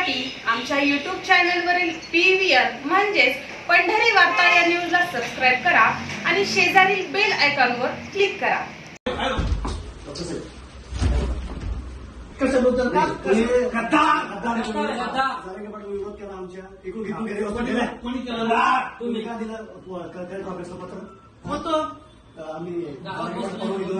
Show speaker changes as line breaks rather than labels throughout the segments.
पाहण्यासाठी आमच्या युट्यूब चॅनलवरील पी व्ही आर म्हणजेच पंढरी वार्ता या न्यूजला सबस्क्राईब करा आणि शेजारील बेल आयकॉनवर क्लिक करा.
आमच्या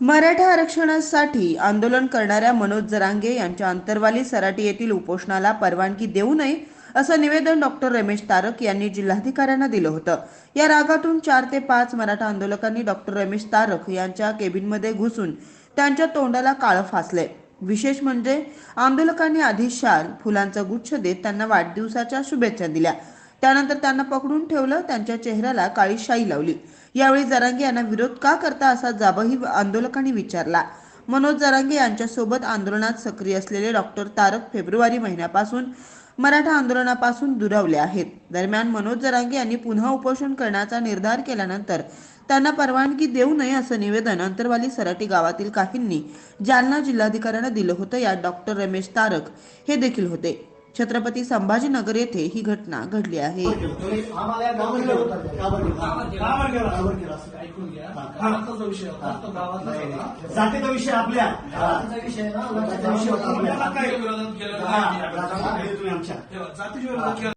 मराठा आरक्षणासाठी आंदोलन करणाऱ्या मनोज जरांगे यांच्या अंतरवाली सराटी येथील उपोषणाला परवानगी देऊ नये असं निवेदन डॉक्टर रमेश तारक यांनी जिल्हाधिकाऱ्यांना दिलं होतं. या रागातून चार ते पाच मराठा आंदोलकांनी डॉक्टर रमेश तारक यांच्या केबिनमध्ये घुसून त्यांच्या तोंडाला काळं फासले. विशेष म्हणजे आंदोलकांनी आधी शाल फुलांचा गुच्छ देत त्यांना वाढदिवसाच्या शुभेच्छा दिल्या. त्यानंतर त्यांना पकडून ठेवलं त्यांच्या चेहऱ्याला काळी शाई लावली. यावेळी जरांगे यांना विरोध का करता असा जाबही आंदोलकांनी विचारला. मनोज जरांगे यांच्यासोबत आंदोलनात सक्रिय असलेले डॉक्टर तारक फेब्रुवारी महिन्यापासून मराठा आंदोलनापासून दुरावले आहेत. दरम्यान मनोज जरांगे यांनी पुन्हा उपोषण करण्याचा निर्धार केल्यानंतर त्यांना परवानगी देऊ नये असं निवेदन अंतरवाली सराटी गावातील काहींनी जालना जिल्हाधिकाऱ्यांना दिलं होतं. यात डॉक्टर रमेश तारक हे देखील होते. छत्रपती संभाजीनगर येथे ही घटना घडली आहे.
जातीचा विषय आपल्या
जातीच्या विरोधात केलं.